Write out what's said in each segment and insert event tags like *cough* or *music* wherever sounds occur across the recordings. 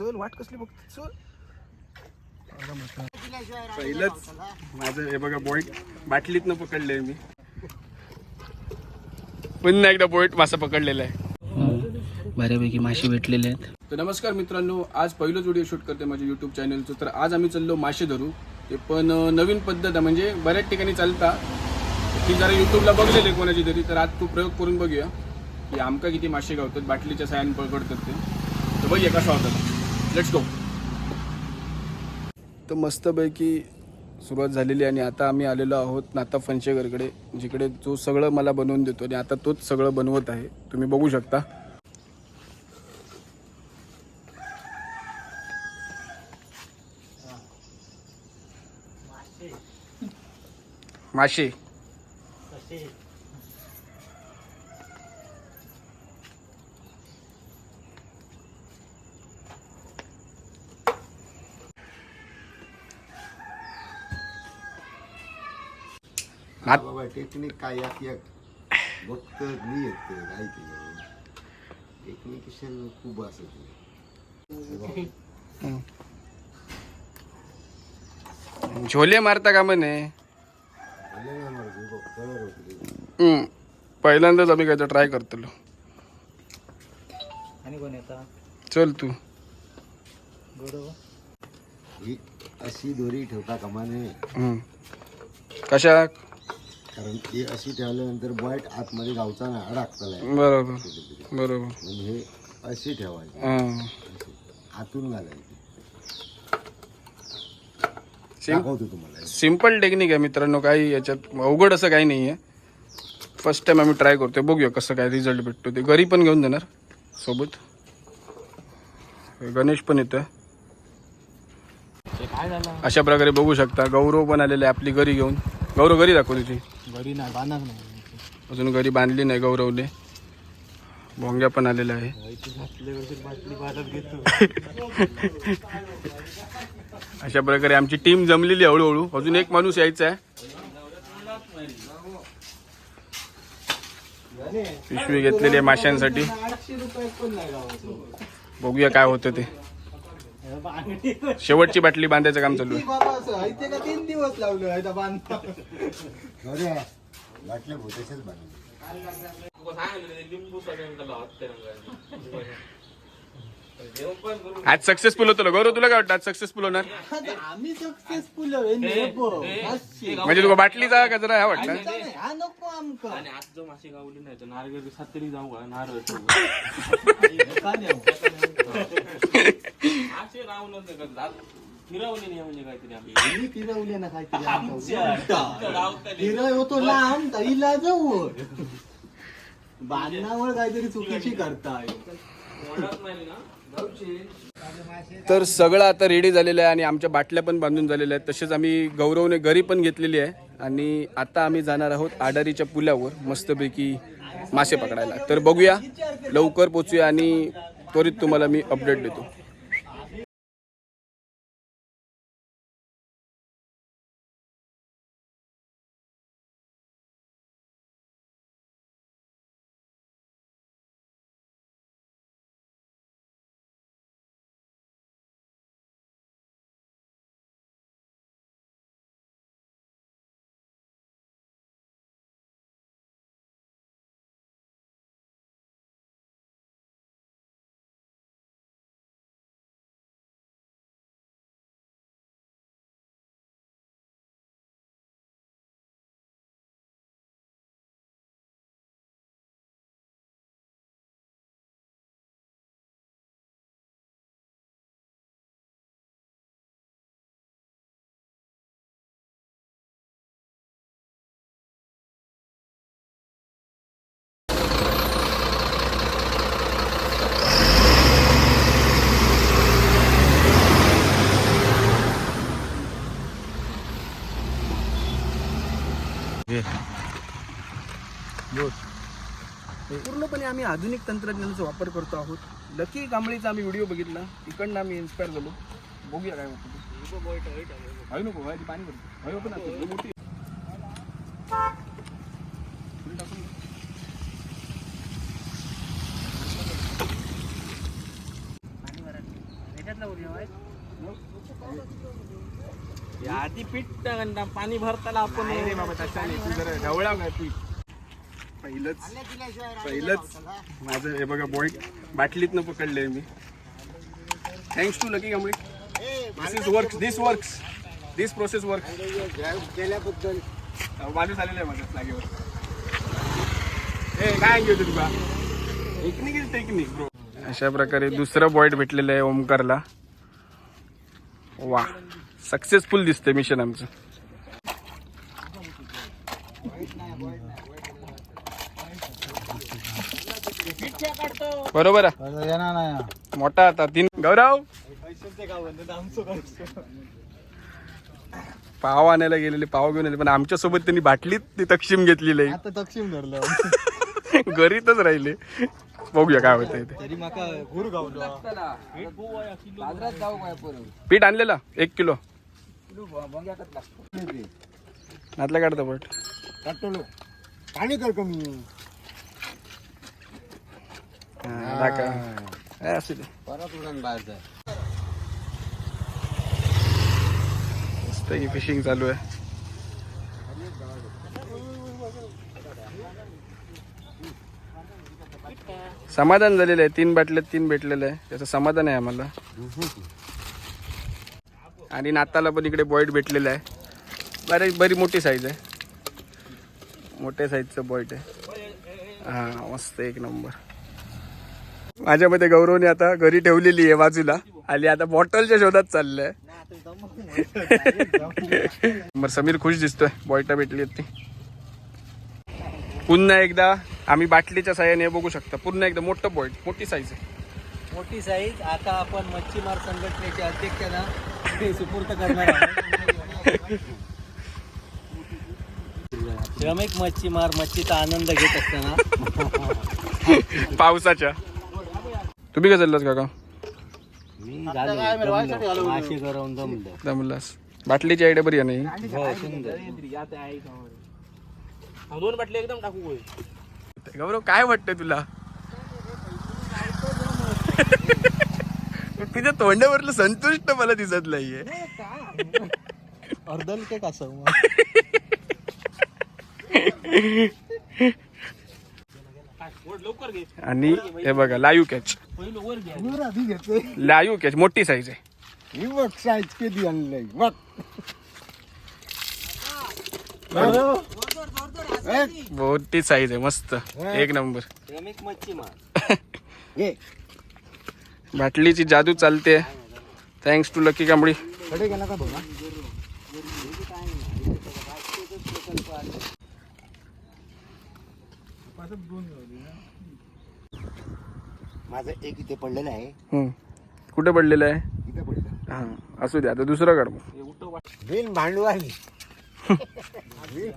चल वाट कसली बघते चल. पहिलंच माझं हे बघा बोईट. बाटलीतनं पकडलंय मी. पुन्हा एकदा बोईट मासा पकडलेला आहे. बऱ्यापैकी मासे भेटलेले आहेत. तर नमस्कार मित्रांनो आज पहिलंच व्हिडिओ शूट करते माझ्या यूट्यूब चॅनलचं तर आज आम्ही चाललो मासे धरू. ते पण नवीन पद्धत आहे. म्हणजे बऱ्याच ठिकाणी चालता. की जरा यूट्यूबला बघलेले कोणाची तरी. तर आज तू प्रयोग करून बघूया की आमका किती मासे गावतात. बाटलीच्या सायान पकडतात ते. तर बघूया कसा होता लेट्स गो तर मस्तपैकी सुरुवात झालेली आणि आता आम्ही आलेलो आहोत नाता फणशेकरकडे जिकडे जो सगळं मला बनवून देतो आणि आता तोच सगळं बनवत आहे. तुम्ही बघू शकता. मासे आत- बाबा टेक्निक काय यात एक फक्त मी येत काय केलं टेक्निकेशन खूप असत झोले मारता का म्हणे? ना कळर होती हम्म. पहिल्यांदाच आम्ही काय ट्राय करतो आणि कोण येतात चल तू. ही अशी दोरी ठेवता कामा नये हम्म. कशा कारण ती अशी ठेवल्यानंतर बॉईट आतमध्ये गावचा ना बरोबर. बरोबर. म्हणून हे अशी ठेवायची. हं. अशी. आतून घालायची. सिम दाखवतो तुम्हाला. सिंपल टेक्निक आहे मित्रांनो काही याच्यात अवघड असं काही नाही आहे फर्स्ट टाइम आम्ही ट्राय करतोय. बघूया कसं काय रिझल्ट भेटतो ते. घरी पण घेऊन जाणार सोबत. गणेश पण येतं काय झालं अशा प्रकारे बघू शकता. गौरव पण आलेले आपली घरी घेऊन. गौरव घरी दाखव तुझी घरी नाही बांधणार नाही. अजून घरी बांधली नाही गौरवने भोंग्या पण आलेला आहे अशा प्रकारे आमची टीम जमलेली हळूहळू. अजून एक माणूस यायचा आहे. पिशवी घेतलेली आहे माशांसाठी. बघूया काय होतं ते. शेवटची बाटली बांधायचं काम चालू आहे. बाबा असं इथे का तीन दिवस लावलं बाटल्या आज सक्सेसफुल होतो गौरव तुला काय वाटतं? आज सक्सेसफुल होणार? आम्ही सक्सेसफुल म्हणजे तुला बाटलीचा का जरा हा वाटलं हा नको आमका आणि आज जो मासे गावली नाही तर नारळ सातरी जाऊ का? नारळ *laughs* असे राहूनच नाही फिरवली म्हणजे काहीतरी मी फिरवले ना काहीतरी आमच्या- आमच्या गावातली. फिरव होतो लांब ताईला जाऊ बांधण्यावर काहीतरी चुकीची करताय. ओळख नाही ना. तर सगळं आता रेडी झालेलं आहे आणि आमच्या बाटल्या पण बांधून झालेल्या आहेत. तसेच आम्ही गौरवने घरी पण घेतलेली आहे. आणि आता आम्ही जाणार आहोत आडारीच्या पुलावर मस्तपैकी मासे पकडायला. तर बघूया लवकर पोचूया आणि त्वरित तुम्हाला मी अपडेट देतो पूर्णपणे आम्ही आधुनिक तंत्रज्ञानाचा वापर करतो आहोत. लकी कांबळीचा आम्ही व्हिडिओ बघितला. इकडनं आम्ही इन्स्पायर झालो. बघूया काय होतं. नको हवी पाणी भरतो. पण मोठी. आधी पीठ पाणी भरताना आपण नाही बाबा तसा नाही. तू जरा ढवळा काय पीठ. पहिलंच. पहिलंच. माझं हे बघा बॉईट बाटलीतनं पकडलंय मी. Thanks to lucky Kamali this is work this works this process work केल्याबद्दल माणूस आलेला आहे माझ्या जागेवर. ए काय घेऊ तुला टेक्निक इज टेक्निक ब्रो अशा प्रकारे दुसरं बॉईट भेटलेलं आहे ओमकारला. वा सक्सेसफुल दिसतंय मिशन आमचं. बरोबर आहे. येणार नाही मोठा आता तीन गौरव! पाव आणायला गेलेले पाव घेऊन आले पण आमच्यासोबत त्यांनी बाटलीत ती तक्षीम घेतलेली आहे. आता तक्षिम धरलं. *laughs* घरीतच राहिले. बघूया काय होतंय ते. तरी माका गुरु गावलो. पीठ आणलेला? एक किलो. नातला काढतो पट. काटलो. पाणी कर कमी असू दे परत उडण बाहेर जाय मस्त फिशिंग चालू आहे समाधान झालेलं आहे. तीन बाटल्यात तीन भेटलेलं आहे. त्याचं समाधान आहे आम्हाला. आणि नाताला पण इकडे बॉईट भेटलेलं आहे. बरी बरी मोठी साईज आहे. मोठ्या साईजचं बॉईट आहे. हा मस्त एक नंबर माझ्या मते गौरवने आता घरी ठेवलेली आहे बाजूला. आणि आता बॉटलच्या शोधात चाललंय. मग समीर खुश दिसतोय. बॉयटा भेटली ती. पुन्हा एकदा आम्ही बाटलीच्या साह्याने बघू शकता. पुन्हा एकदा मोठं बॉईट मोठी साईज आहे. मोठी साईज आता आपण मच्छीमार संघटनेचे अध्यक्षांना सुपूर्त करणार. श्रमिक मच्छीमार मच्छीचा आनंद घेत असताना. पावसाच्या. तुम्ही काय चाललास काका? मी झालो. दमलो. मासे करून जमलं जमलास बाटलीची आयडिया बरी आहे नाही हो? सुंदर. दोन बाटले एकदम टाकू गौरव काय वाटतंय तुला? *laughs* तुझ्या तोंडावरलं संतुष्ट मला दिसत नाहीये. अर्धल के लवकर घे आणि हे बघा लाईव्ह कॅच लाईव्ह कॅच मोठी साईज आहे. ही बघ साईज किती आणलंय बघ. मोठी साईज आहे मस्त. एक नंबर श्रमिक मच्छीमार. ये. बाटलीची जादू चालते. थँक्स टू लकी कांबळी कडे गेला का बघा माझं एक इथे पडलेलं आहे. हम्म. कुठे पडलेलं आहे? इथे पडलं हा असू दे आता दुसरं काढ. बिन भांडवाली.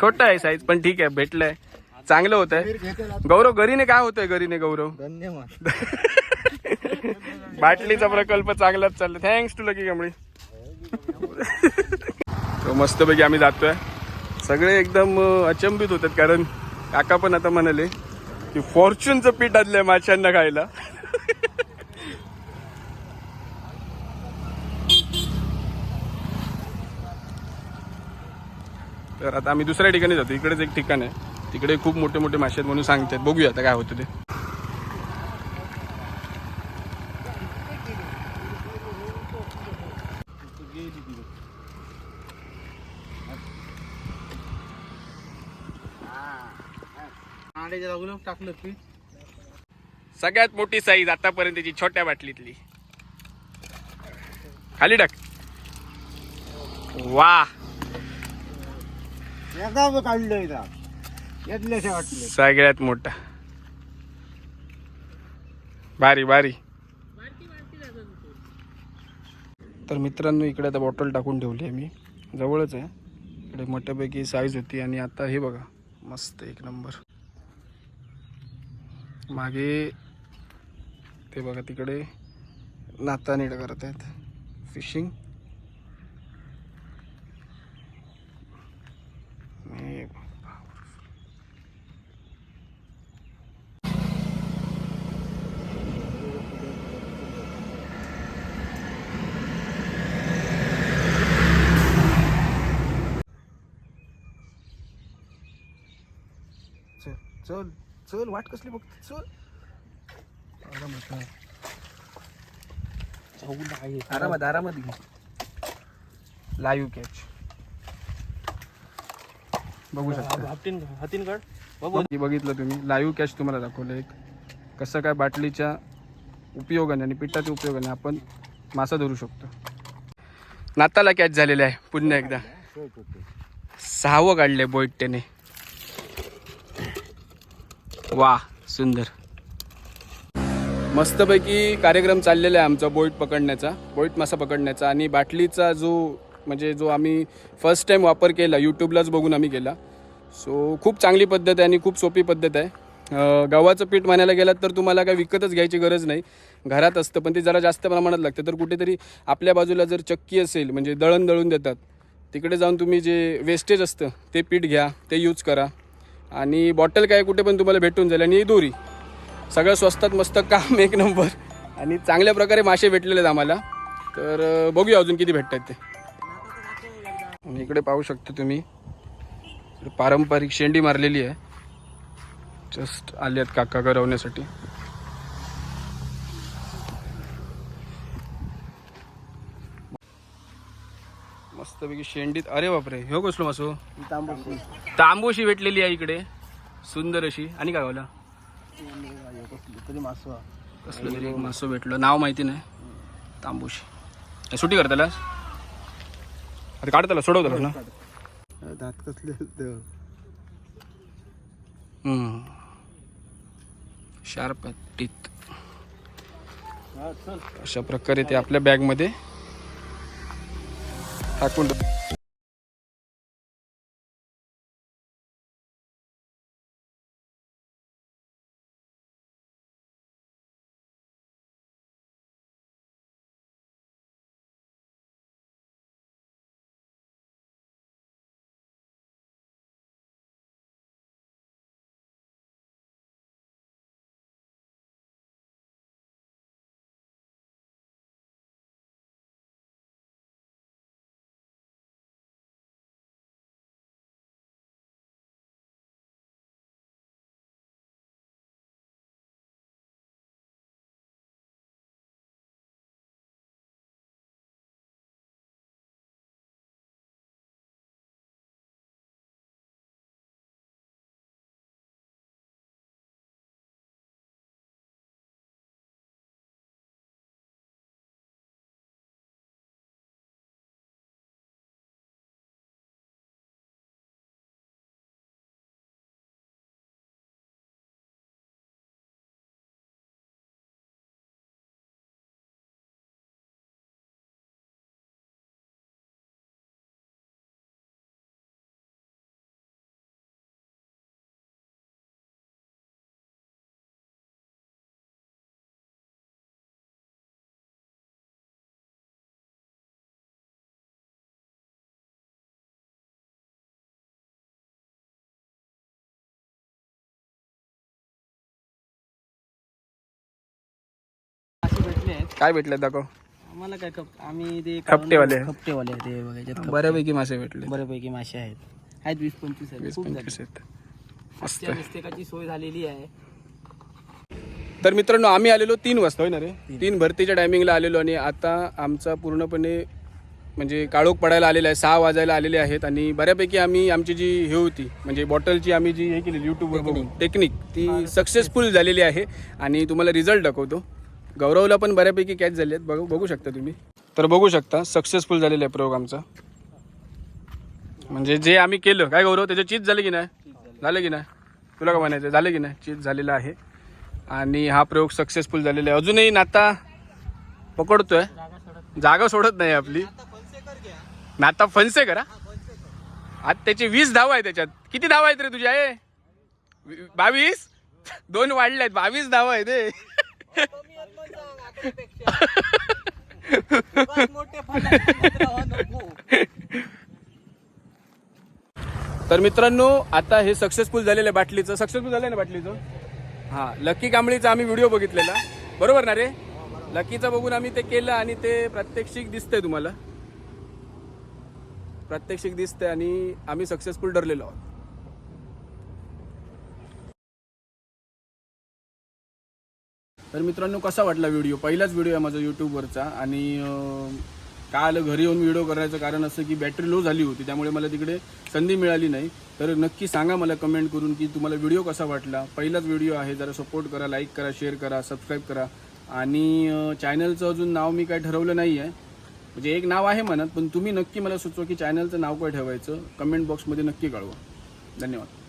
छोटं आहे साईज पण ठीक आहे भेटलंय. चांगलं होत आहे गौरव घरीने काय होतंय घरीने गौरव? धन्यवाद. *laughs* बाटलीचा प्रकल्प चांगलाच चालला थँक्स टू लकी कांबळी तो मस्तपैकी आम्ही जातोय. सगळे एकदम अं, अचंबित होतात कारण काका पण आता म्हणाले की फॉर्च्यूनचं पीठ आणलंय माशांना खायला. *laughs* तर आता आम्ही दुसऱ्या ठिकाणी जातो. इकडेच एक ठिकाण आहे. तिकडे खूप मोठे मोठे मासे आहेत म्हणून सांगतात. बघूया आता काय होतं ते. टाकलं पीठ सगळ्यात मोठी साईज आतापर्यंतची छोट्या बाटलीतली. खाली टाक. वा. सगळ्यात मोठा. भारी भारी. तर मित्रांनो इकडे आता बॉटल टाकून ठेवली आहे मी. जवळच आहे. इकडे मोठ्यापैकी साईज होती आणि आता हे बघा मस्त एक नंबर मागे ते बघा तिकडे नाता नीट करत आहेत. फिशिंग चल चल वाट कसली बघते? चल. आरामात आरामात आरामात लाईव्ह कॅच बघू शकता. हातीन हातीन काढ. बघितलं तुम्ही. लाईव्ह कॅच तुम्हाला दाखवलं एक. कसं काय बाटलीच्या उपयोगाने आणि पिठाच्या उपयोगाने आपण मासा धरू शकतो. नाताला कॅच झालेला आहे. पुन्हा एकदा. सहावं काढलंय बोईट त्याने वा सुंदर. मस्तपैकी कार्यक्रम चाललेला आहे आमचा बोईट पकडण्याचा बोईट मासा पकडण्याचा आणि बाटलीचा जो म्हणजे जो आम्ही फर्स्ट टाईम वापर केला यूट्यूबलाच बघून आम्ही केला. सो खूप चांगली पद्धत आहे आणि खूप सोपी पद्धत आहे. गव्हाचं पीठ म्हणायला गेलात तर तुम्हाला काय विकतच घ्यायची गरज नाही. घरात असतं पण ते जरा जास्त प्रमाणात लागतं. तर कुठेतरी आपल्या बाजूला जर चक्की असेल म्हणजे दळण दळून देतात तिकडे जाऊन तुम्ही जे वेस्टेज असतं ते पीठ घ्या ते यूज करा. आणि बॉटल काय कुठे पण तुम्हाला भेटून जाईल. आणि दोरी. सगळं स्वस्तात मस्त काम एक नंबर. आणि चांगल्या प्रकारे मासे भेटलेले आहेत आम्हाला. तर बघूया अजून किती भेटतात ते. इकडे पाहू शकता तुम्ही. पारंपरिक शेंडी मारलेली आहे. जस्ट आले आहेत काका गरवण्यासाठी मस्तपैकी शेंडीत अरे बापरे ह्यो कसलो मासो? तांबूशी भेटलेली आहे इकडे. सुंदर अशी. आणि काय बोला? तरी मासो. कसलं तरी एक मासं भेटलं. नाव माहिती नाही. तांबूशी. सुट्टी करताला अरे काढताला सोडवताला ना दात कसले शार्प टीत अशा प्रकारे ते आपल्या बॅगमध्ये टाकून काय भेटलं दाखव. आम्हाला काय आम्ही ते खपटेवाले. खपटेवाले आहे ते बघा याच्यात खप- बऱ्यापैकी मासे भेटले बऱ्यापैकी मासे आहेत. आहेत वीस पंचवीस आहेत. वीस खूप. पंचवीस आहेत. मस्त. आजच्या मिस्टेकाची सोय झालेली आहे. तर मित्रांनो आम्ही आलेलो तीन वाजता होय ना रे? तीन. भरतीच्या टायमिंगला आलेलो आणि आता आमचा पूर्णपणे म्हणजे काळोख पडायला आलेला आहे सहा वाजायला आलेले आहेत आणि बऱ्यापैकी आम्ही आमची जी हे होती म्हणजे बॉटलची आम्ही जी हे केली यूट्यूबवर बघून टेक्निक ती सक्सेसफुल झालेली आहे आणि तुम्हाला रिझल्ट दाखवतो. गौरवला पण बऱ्यापैकी कॅच झाले आहेत. बघू बघू शकता तुम्ही. तर बघू शकता सक्सेसफुल झालेला आहे प्रयोग आमचा म्हणजे जे आम्ही केलं काय गौरव त्याचं चीज झालं की नाही? झालं की नाही? तुला का म्हणायचं झालं की नाही? चीज झालेलं आहे. आणि हा प्रयोग सक्सेसफुल झालेला आहे. अजूनही नाता पकडतोय. जागा सोडत नाही आपली. नाता फनसे करा. आज त्याचे वीस धाव आहे त्याच्यात. किती धाव आहेत रे तुझ्या आहे बावीस? दोन वाढले आहेत बावीस धाव आहे ते *laughs* तर मित्रांनो आता हे सक्सेसफुल झालेलं आहे बाटलीचं. सक्सेसफुल झालं ना बाटलीचं? हा लकी कांबळीचा आम्ही व्हिडिओ बघितलेला. बरोबर ना रे? लकीचं बघून आम्ही ते केलं आणि ते प्रात्यक्षिक दिसतंय तुम्हाला. प्रात्यक्षिक दिसतंय आणि आम्ही सक्सेसफुल ठरलेलो आहोत. तर मित्रांनो कसा वाटला व्हिडिओ? पहिलाच व्हिडिओ आहे माझा यूट्यूबवरचा आणि अं, काय आलं घरी येऊन व्हिडिओ करायचं कारण असं की बॅटरी लो झाली होती त्यामुळे मला तिकडे संधी मिळाली नाही. तर नक्की सांगा मला कमेंट करून की तुम्हाला व्हिडिओ कसा वाटला? पहिलाच व्हिडिओ आहे जरा सपोर्ट करा लाईक करा शेअर करा सबस्क्राईब करा. आणि चॅनलचं अजून नाव मी काय ठरवलं नाही आहे. म्हणजे एक नाव आहे म्हणत पण तुम्ही नक्की मला सुचवा की चॅनलचं नाव काय ठेवायचं? कमेंट बॉक्समध्ये नक्की कळवा. धन्यवाद.